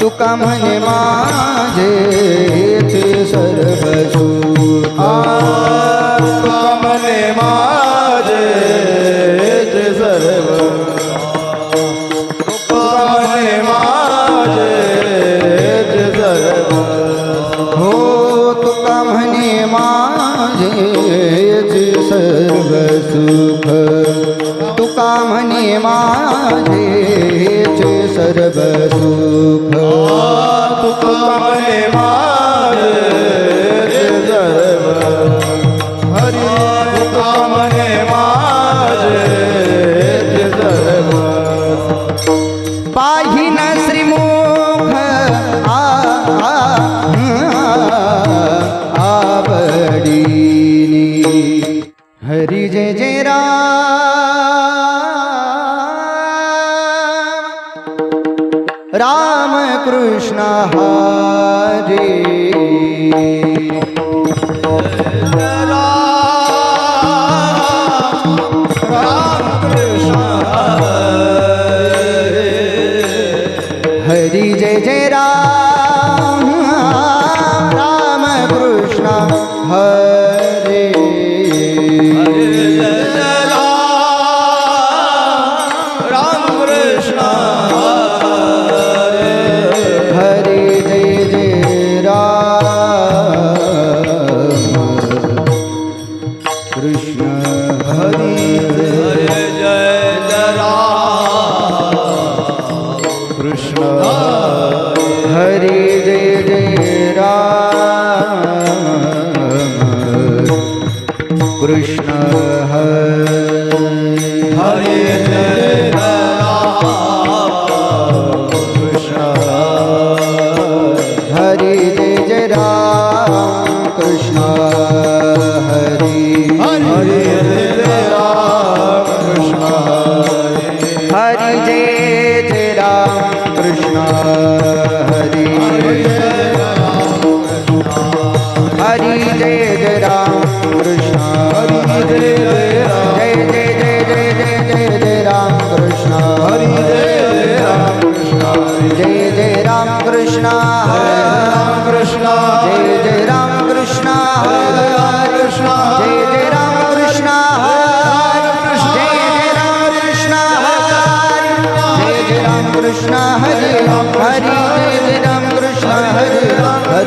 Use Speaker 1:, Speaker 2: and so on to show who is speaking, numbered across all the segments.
Speaker 1: तुका म्हणे माझे येथे सर्व सुख
Speaker 2: तुका म्हणे माझे येथे सर्व तुका म्हणे माझे
Speaker 1: हो तुका म्हणे माझे येथे सर्व सुख तुका म्हणे सर्व सुख
Speaker 2: हरे
Speaker 1: हरे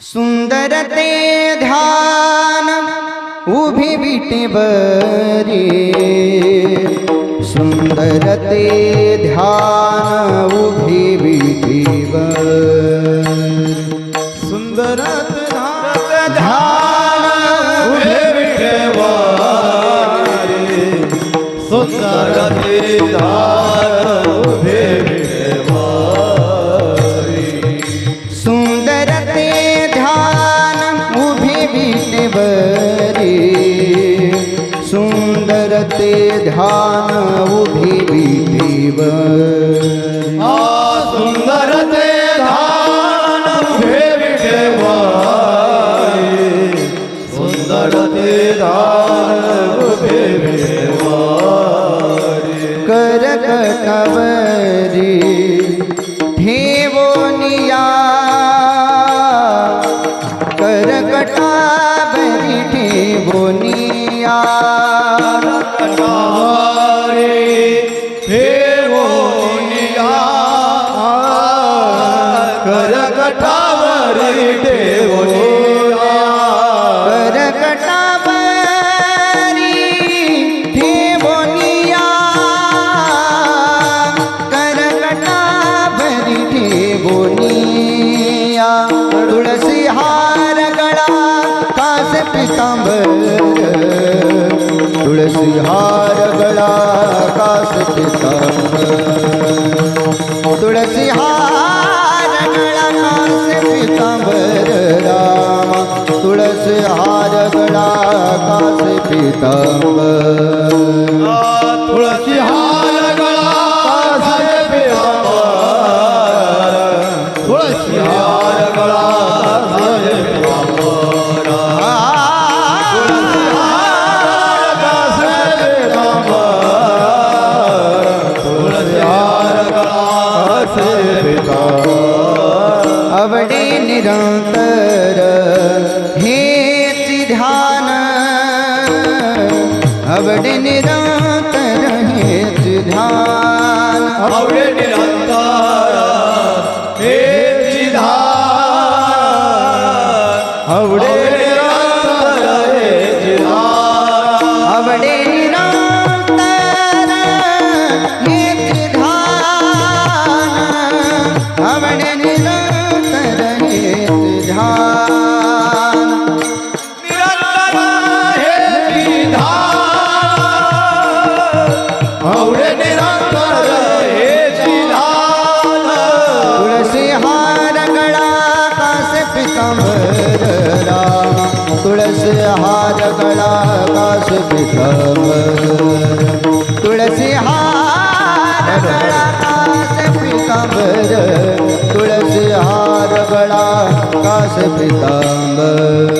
Speaker 1: सुन्दरते ध्यान उभि बिटे बरे। सुन्दरते ध्यान उभि বনি तुळसीहार गळा कास पितांबर तुळसीहार गळा कास पितांबर. रामा तुळसीहार कास पितांबर तुळसीहार पिता
Speaker 2: अवडे निरन्तर हे
Speaker 1: ध्यान अवडे
Speaker 2: निरन्तर हे ध्यान अवडे निरन्तर
Speaker 1: तुळसी हार कास पितांबर. बळा कास पितांबर.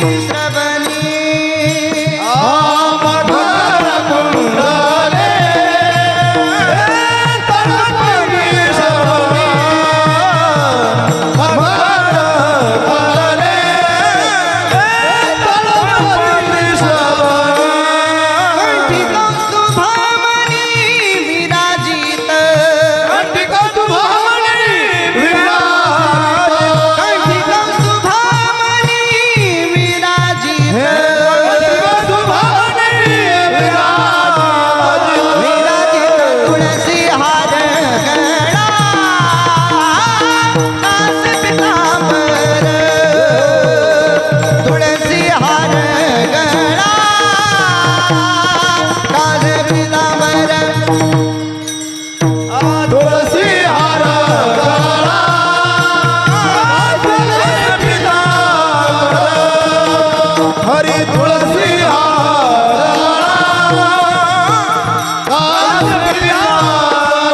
Speaker 2: Thursday.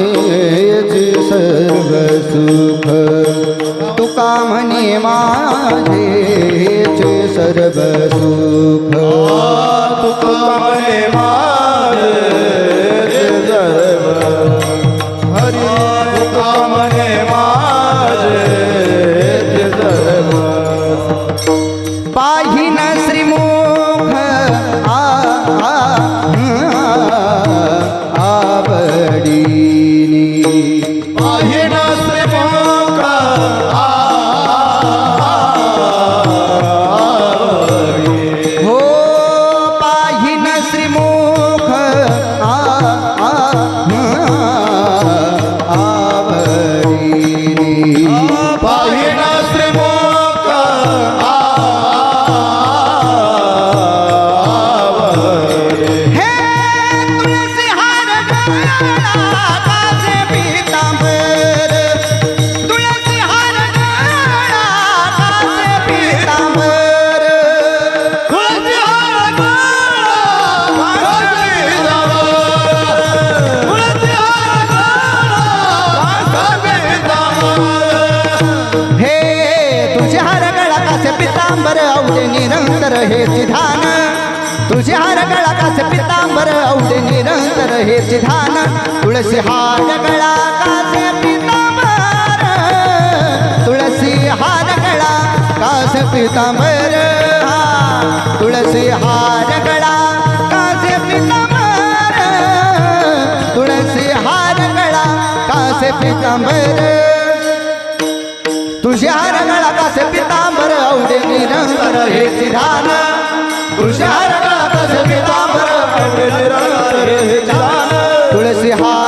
Speaker 2: माझे सर्व सुख तुका तो
Speaker 1: म्हणे माझे सर्व तुका तो म्हणे माझे सर्व
Speaker 2: हरी तुका तो
Speaker 1: म्हणे निरंतर हे ध्यान तुझे हार गळा कास पितांबर औडे निरंतर हे ध्यान तुळसी हार गळा पितांबर तुळसी हार गळा कास पितांबर. हा तुळसी हार गळा पितांबर तुळसी हार गळा कास पितांबर. तुझ्या रंगळा कसे पितांबर जाऊ दे निरंतर हे ध्यान तुषार निरंतर हे ध्यान तुळसी हा